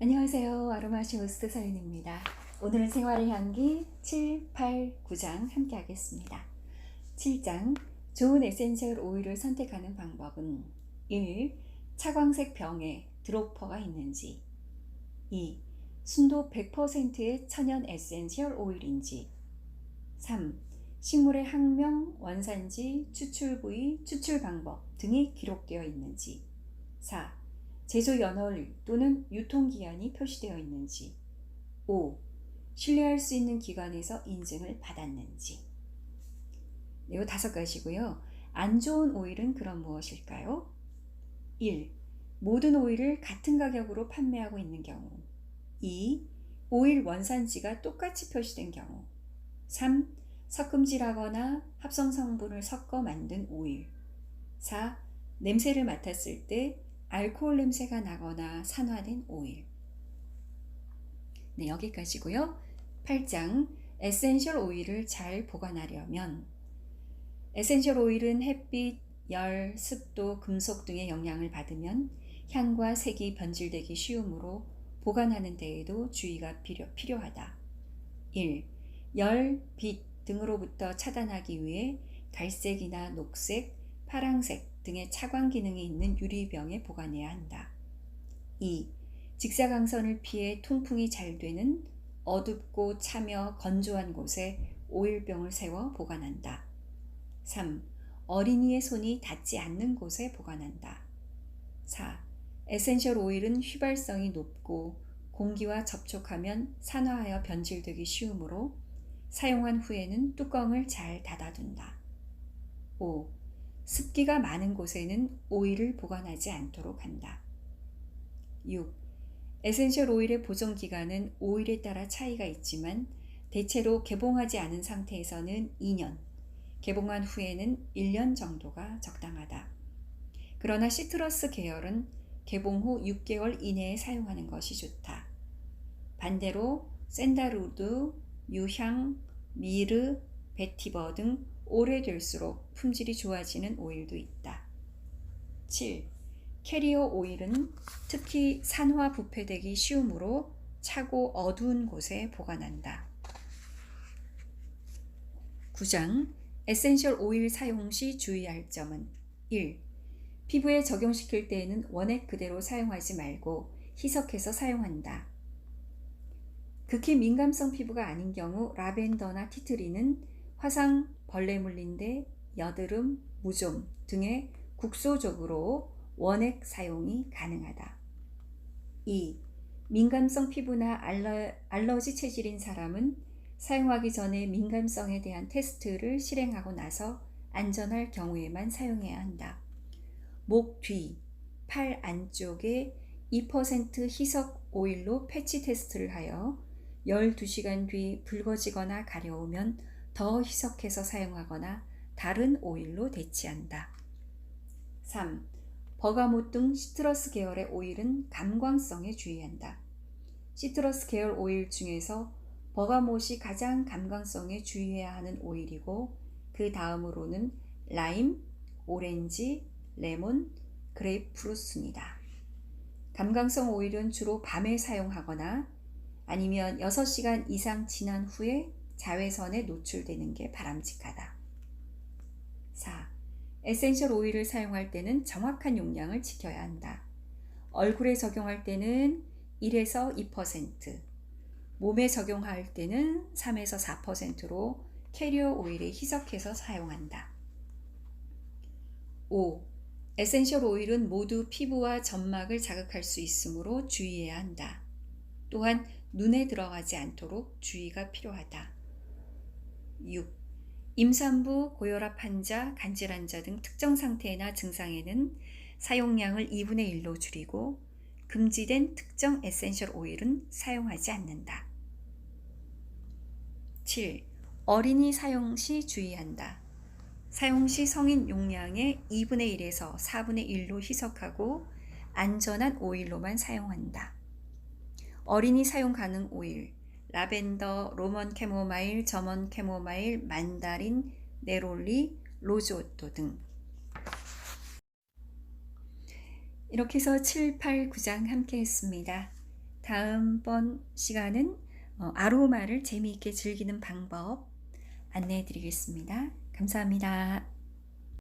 안녕하세요. 아로마시 오스트 서윤입니다. 오늘은 생활의 향기 7, 8, 9장 함께 하겠습니다. 7장 좋은 에센셜 오일을 선택하는 방법은 1. 차광색 병에 드로퍼가 있는지 2. 순도 100%의 천연 에센셜 오일인지 3. 식물의 학명, 원산지, 추출 부위, 추출 방법 등이 기록되어 있는지 4. 제조 연월 또는 유통기한이 표시되어 있는지 5. 신뢰할 수 있는 기관에서 인증을 받았는지 네, 다섯 가지고요. 안 좋은 오일은 그럼 무엇일까요? 1. 모든 오일을 같은 가격으로 판매하고 있는 경우 2. 오일 원산지가 똑같이 표시된 경우 3. 섞음질하거나 합성 성분을 섞어 만든 오일 4. 냄새를 맡았을 때 알코올 냄새가 나거나 산화된 오일. 네, 여기까지고요. 8장 에센셜 오일을 잘 보관하려면 에센셜 오일은 햇빛, 열, 습도, 금속 등의 영향을 받으면 향과 색이 변질되기 쉬우므로 보관하는 데에도 주의가 필요, 필요하다. 1. 열, 빛 등으로부터 차단하기 위해 갈색이나 녹색, 파랑색, 등의 차광 기능이 있는 유리병에 보관해야 한다. 2. 직사광선을 피해 통풍이 잘 되는 어둡고 차며 건조한 곳에 오일병을 세워 보관한다. 3. 어린이의 손이 닿지 않는 곳에 보관한다. 4. 에센셜 오일은 휘발성이 높고 공기와 접촉하면 산화하여 변질되기 쉬우므로 사용한 후에는 뚜껑을 잘 닫아둔다. 5. 습기가 많은 곳에는 오일을 보관하지 않도록 한다. 6. 에센셜 오일의 보존 기간은 오일에 따라 차이가 있지만 대체로 개봉하지 않은 상태에서는 2년, 개봉한 후에는 1년 정도가 적당하다. 그러나 시트러스 계열은 개봉 후 6개월 이내에 사용하는 것이 좋다. 반대로 샌다루드, 유향, 미르, 베티버 등 오래될수록 품질이 좋아지는 오일도 있다. 7. 캐리어 오일은 특히 산화 부패되기 쉬우므로 차고 어두운 곳에 보관한다. 9장 에센셜 오일 사용 시 주의할 점은 1. 피부에 적용시킬 때에는 원액 그대로 사용하지 말고 희석해서 사용한다. 극히 민감성 피부가 아닌 경우 라벤더나 티트리는 화상 벌레 물린데 여드름, 무좀 등의 국소적으로 원액 사용이 가능하다. 2. 민감성 피부나 알러, 알러지 체질인 사람은 사용하기 전에 민감성에 대한 테스트를 실행하고 나서 안전할 경우에만 사용해야 한다. 목 뒤, 팔 안쪽에 2% 희석 오일로 패치 테스트를 하여 12시간 뒤 붉어지거나 가려우면 더 희석해서 사용하거나 다른 오일로 대체한다. 3. 버가못 등 시트러스 계열의 오일은 감광성에 주의한다. 시트러스 계열 오일 중에서 버가못이 가장 감광성에 주의해야 하는 오일이고 그 다음으로는 라임, 오렌지, 레몬, 그레이프루트입니다. 감광성 오일은 주로 밤에 사용하거나 아니면 6시간 이상 지난 후에 자외선에 노출되는 게 바람직하다. 4. 에센셜 오일을 사용할 때는 정확한 용량을 지켜야 한다. 얼굴에 적용할 때는 1에서 2%, 몸에 적용할 때는 3에서 4%로 캐리어 오일에 희석해서 사용한다. 5. 에센셜 오일은 모두 피부와 점막을 자극할 수 있으므로 주의해야 한다. 또한 눈에 들어가지 않도록 주의가 필요하다. 6. 임산부, 고혈압 환자, 간질 환자 등 특정 상태나 증상에는 사용량을 2분의 1로 줄이고 금지된 특정 에센셜 오일은 사용하지 않는다. 7. 어린이 사용 시 주의한다. 사용 시 성인 용량의 2분의 1에서 4분의 1로 희석하고 안전한 오일로만 사용한다. 어린이 사용 가능 오일, 라벤더, 로먼 캐모마일, 점원 캐모마일, 만다린, 네롤리, 로즈오토 등 이렇게 해서 7, 8, 9장 함께 했습니다. 다음번 시간은 어, 아로마를 재미있게 즐기는 방법 안내해 드리겠습니다. 감사합니다.